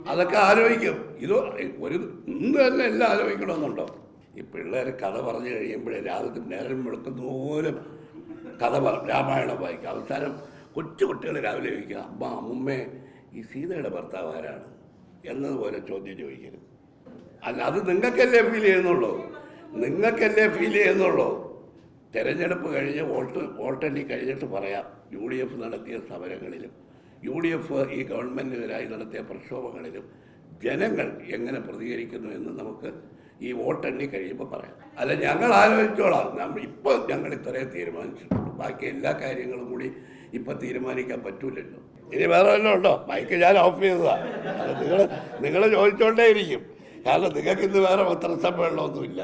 അതൊക്കെ ആലോചിക്കും. ഇത് ഒരു ഇന്ന് തന്നെ എല്ലാം ആലോചിക്കണമെന്നുണ്ടോ? ഈ പിള്ളേർ കഥ പറഞ്ഞു കഴിയുമ്പോഴേ രാവിലെ നേരം വെളുക്കുന്ന പോലും കഥ പറ രാമായണം വായിക്കുക അവസാനം കൊച്ചു കുട്ടികൾ രാവിലെ ചോദിക്കുക അമ്മ അമ്മമ്മേ ഈ സീതയുടെ ഭർത്താവ് ആരാണ്? എന്നതുപോലെ ചോദ്യം ചോദിക്കരുത്. അല്ല അത് നിങ്ങൾക്കല്ലേ ഫീൽ ചെയ്യുന്നുള്ളൂ. നിങ്ങൾക്കല്ലേ ഫീൽ ചെയ്യുന്നുള്ളൂ. തെരഞ്ഞെടുപ്പ് കഴിഞ്ഞ് വോട്ട് വോട്ടെണ്ണി കഴിഞ്ഞിട്ട് പറയാം. യു ഡി എഫ് നടത്തിയ സമരങ്ങളിലും. യു ഡി എഫ് ഈ ഗവൺമെന്റിനെതിരായി നടത്തിയ പ്രക്ഷോഭങ്ങളിലും ജനങ്ങൾ എങ്ങനെ പ്രതികരിക്കുന്നു എന്ന് നമുക്ക് ഈ വോട്ടെണ്ണി കഴിയുമ്പോൾ പറയാം. അല്ല ഞങ്ങൾ ആലോചിച്ചോളാം. നമ്മൾ ഇപ്പോൾ ഞങ്ങൾ ഇത്രയും തീരുമാനിച്ചിട്ടുള്ളൂ ബാക്കി എല്ലാ കാര്യങ്ങളും കൂടി ഇപ്പം തീരുമാനിക്കാൻ പറ്റൂലല്ലോ. ഇനി വേറെ വല്ലതും ഉണ്ടോ? മൈക്ക് ഞാൻ ഓഫ് ചെയ്തതാണ് നിങ്ങൾ നിങ്ങൾ ചോദിച്ചോണ്ടേ ഇരിക്കും കാരണം നിങ്ങൾക്ക് ഇന്ന് വേറെ പത്രസമ്മേളനമൊന്നുമില്ല.